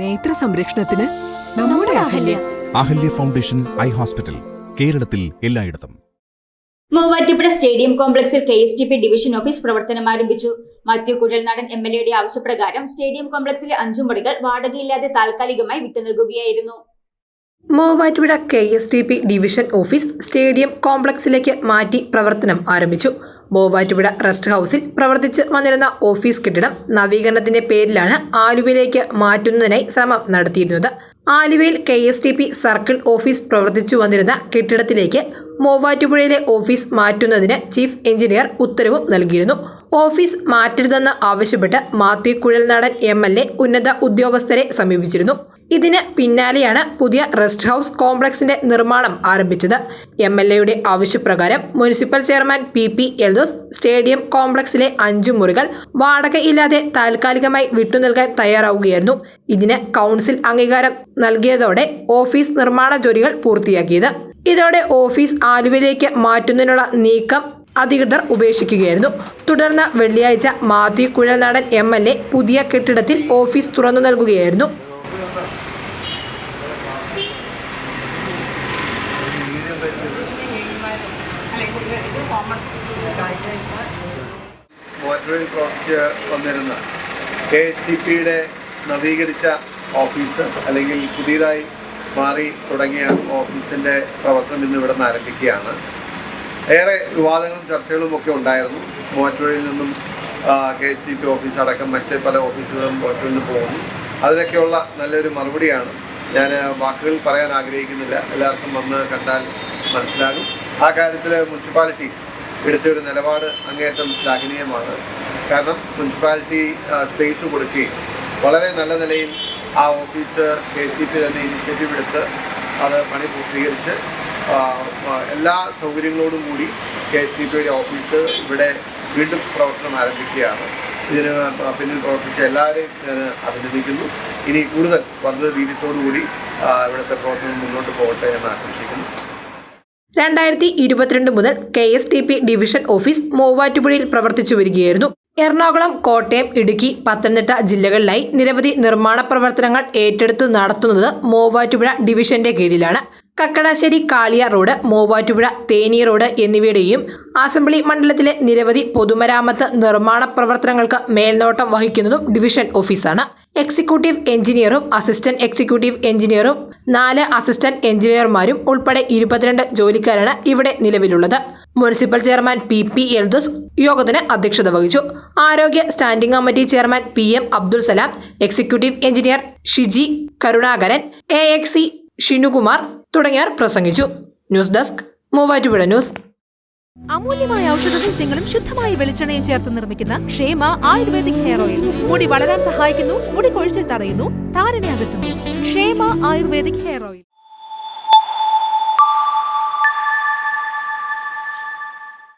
നേത്ര സംരക്ഷണത്തിന് നമ്മുടെ Ahalya. Ahalya foundation eye hospital കേരളത്തിൽ എല്ലായിടത്തും. മൂവാറ്റുപുഴ സ്റ്റേഡിയം കോംപ്ലക്സിൽ K S T P division office പ്രവർത്തനം ആരംഭിച്ചു. മാത്യു കുഴൽനാടൻ എം എൽ എയുടെ ആവശ്യപ്രകാരം സ്റ്റേഡിയം കോംപ്ലക്സിലെ അഞ്ചു മുറികൾ വാടകയില്ലാതെ താൽക്കാലികമായി വിട്ടുനൽകുകയായിരുന്നു Muvattupuzha K S T P division office stadium കോംപ്ലക്സിലേക്ക് മാറ്റി പ്രവർത്തനം ആരംഭിച്ചു. മൂവാറ്റുപുഴ റെസ്റ്റ് ഹൗസിൽ പ്രവർത്തിച്ച് വന്നിരുന്ന ഓഫീസ് കെട്ടിടം നവീകരണത്തിന്റെ പേരിലാണ് ആലുവയിലേക്ക് മാറ്റുന്നതിനായി ശ്രമം നടത്തിയിരുന്നത്. ആലുവയിൽ K S T P circle office പ്രവർത്തിച്ചു വന്നിരുന്ന കെട്ടിടത്തിലേക്ക് മൂവാറ്റുപുഴയിലെ ഓഫീസ് മാറ്റുന്നതിന് ചീഫ് എഞ്ചിനീയർ ഉത്തരവും നൽകിയിരുന്നു. ഓഫീസ് മാറ്റരുതെന്ന് ആവശ്യപ്പെട്ട് Mathew Kuzhalnadan M L A ഉന്നത ഉദ്യോഗസ്ഥരെ സമീപിച്ചിരുന്നു. ഇതിന് പിന്നാലെയാണ് പുതിയ റെസ്റ്റ് ഹൗസ് കോംപ്ലക്സിന്റെ നിർമ്മാണം ആരംഭിച്ചത്. എം എൽ എയുടെ ആവശ്യപ്രകാരം municipal chairman P P Eldhose stadium കോംപ്ലക്സിലെ അഞ്ചു മുറികൾ വാടകയില്ലാതെ താൽക്കാലികമായി വിട്ടുനൽകാൻ തയ്യാറാവുകയായിരുന്നു. ഇതിന് കൗൺസിൽ അംഗീകാരം നൽകിയതോടെ ഓഫീസ് നിർമ്മാണ ജോലികൾ പൂർത്തിയാക്കിയത്. ഇതോടെ ഓഫീസ് ആലുവയിലേക്ക് മാറ്റുന്നതിനുള്ള നീക്കം അധികൃതർ ഉപേക്ഷിക്കുകയായിരുന്നു. തുടർന്ന് വെള്ളിയാഴ്ച Mathew Kuzhalnadan M L A പുതിയ കെട്ടിടത്തിൽ ഓഫീസ് തുറന്നു നൽകുകയായിരുന്നു. മോട്ടറിൽ പ്രവർത്തിച്ച് വന്നിരുന്ന കെ എസ് ടി പിയുടെ നവീകരിച്ച ഓഫീസ് അല്ലെങ്കിൽ പുതിയതായി മാറി തുടങ്ങിയ ഓഫീസിന്റെ പ്രവർത്തനം ഇന്ന് ഇവിടെ നിന്ന് ആരംഭിക്കുകയാണ്. ഏറെ വിവാദങ്ങളും ചർച്ചകളും ഒക്കെ ഉണ്ടായിരുന്നു. മോറ്റോറിൽ നിന്നും K S T P office അടക്കം മറ്റ് പല ഓഫീസുകളും മോറ്റോറിൽ നിന്ന് പോകുന്നു. അതിനൊക്കെയുള്ള നല്ലൊരു മറുപടിയാണ്. ഞാൻ വാക്കുകൾ പറയാൻ ആഗ്രഹിക്കുന്നില്ല. എല്ലാവർക്കും വന്ന് കണ്ടാൽ മനസ്സിലാകും. ആ കാര്യത്തിൽ മുനിസിപ്പാലിറ്റി എടുത്ത ഒരു നിലപാട് അങ്ങേയറ്റം ശ്ലാഘനീയമാണ്. കാരണം മുനിസിപ്പാലിറ്റി സ്പേസ് കൊടുക്കുകയും വളരെ നല്ല നിലയിൽ ആ office K S T P തന്നെ ഇനിഷ്യേറ്റീവ് എടുത്ത് അത് പണി പൂർത്തീകരിച്ച് എല്ലാ സൗകര്യങ്ങളോടും കൂടി കെ എസ് ടി പിയുടെ ഓഫീസ് ഇവിടെ വീണ്ടും പ്രവർത്തനം ആരംഭിക്കുകയാണ്. ഇതിന് പിന്നിൽ പ്രവർത്തിച്ച എല്ലാവരെയും ഞാൻ അഭിനന്ദിക്കുന്നു. ഇനി കൂടുതൽ വർദ്ധിത രീതിയോടുകൂടി കൂടി ഇവിടുത്തെ പ്രവർത്തനം മുന്നോട്ട് പോകട്ടെ എന്ന് ആശംസിക്കുന്നു. രണ്ടായിരത്തി ഇരുപത്തിരണ്ട് മുതൽ K S T P division office മൂവാറ്റുപുഴയിൽ പ്രവർത്തിച്ചു വരികയായിരുന്നു. എറണാകുളം കോട്ടയം ഇടുക്കി പത്തനംതിട്ട ജില്ലകളിലായി നിരവധി നിർമ്മാണ പ്രവർത്തനങ്ങൾ ഏറ്റെടുത്ത് നടത്തുന്നത് മൂവാറ്റുപുഴ ഡിവിഷന്റെ കീഴിലാണ്. കക്കടാശ്ശേരി കാളിയ റോഡ് മൂവാറ്റുപുഴ തേനീ റോഡ് എന്നിവയുടെയും അസംബ്ലി മണ്ഡലത്തിലെ നിരവധി പൊതുമരാമത്ത് നിർമ്മാണ പ്രവർത്തനങ്ങൾക്ക് മേൽനോട്ടം വഹിക്കുന്നതും ഡിവിഷൻ ഓഫീസാണ്. എക്സിക്യൂട്ടീവ് എഞ്ചിനീയറും അസിസ്റ്റന്റ് എക്സിക്യൂട്ടീവ് എഞ്ചിനീയറും നാല് അസിസ്റ്റന്റ് എഞ്ചിനീയർമാരും ഉൾപ്പെടെ ഇരുപത്തിരണ്ട് ജോലിക്കാരാണ് ഇവിടെ നിലവിലുള്ളത്. Municipal chairman P P Eldhose യോഗത്തിന് അധ്യക്ഷത വഹിച്ചു. ആരോഗ്യ standing committee chairman P M Abdul Salam executive engineer Shiji Karunakaran A X Shinukumar തുടങ്ങിയവർ പ്രസംഗിച്ചു. News desk Muvattupuzha news. അമൂല്യമായ ഔഷധ സസ്യങ്ങളും ശുദ്ധമായ വെളിച്ചെണ്ണയും ചേർത്ത് നിർമ്മിക്കുന്ന ക്ഷേമ ആയുർവേദിക് ഹെയർ ഓയിൽ. മുടി വളരാൻ സഹായിക്കുന്നു മുടി കൊഴിച്ചിൽ തടയുന്നു താരനെ അകറ്റുന്നു. ക്ഷേമ ആയുർവേദിക് ഹെയർ ഓയിൽ.